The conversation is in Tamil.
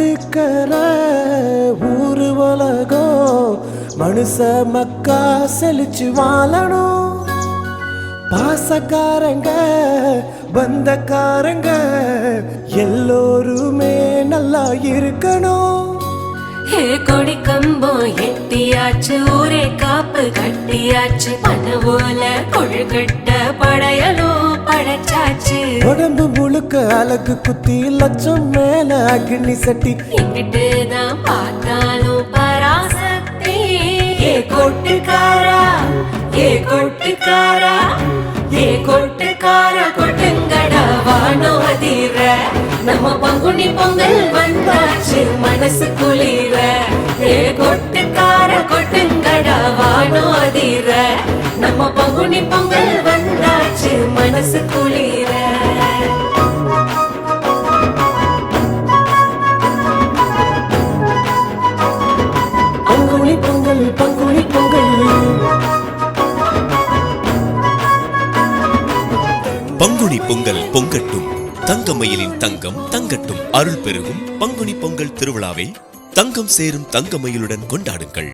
தடுக்கிற ஊரு உலகம் மனுஷ மக்கா செழிச்சு வாழணும். பாசக்காரங்க பந்தக்காரங்க எல்லோருமே நல்லா இருக்கணும். கொடி கம்பம் எட்டியாச்சு ஊரே காப்பு கட்டியாச்சு. பனவோல கொழுக்கட்ட படையலும் படைச்சாச்சு உடம்பு முழுக்க அழகு குத்தி லட்சம் மேல அக்னி சட்டி. எங்கிட்டு தான் பார்த்தாலும் பராசக்தி. ஏ கொட்டுக்காரா ஏ கொட்டுக்காரா ஏ கொட்டுக்காரா கொட்டுங்கடா வானோ அதிர. நம்ம பங்குனி பொங்கல் வந்தாச்சு மனசு குளிர. ஏ கொட்டுக்கார கொட்டுங்கடா வானோ அதிர. நம்ம பங்குனி பொங்கல் மனசு குளிர. பங்குனி பொங்கல் பங்குனி பொங்கல். பங்குனி பொங்கல் பொங்கட்டும். தங்கமயிலின் தங்கம் தங்கட்டும். அருள் பெருகும் பங்குனி பொங்கல் திருவிழாவை தங்கம் சேரும் தங்கமயிலுடன் கொண்டாடுங்கள்.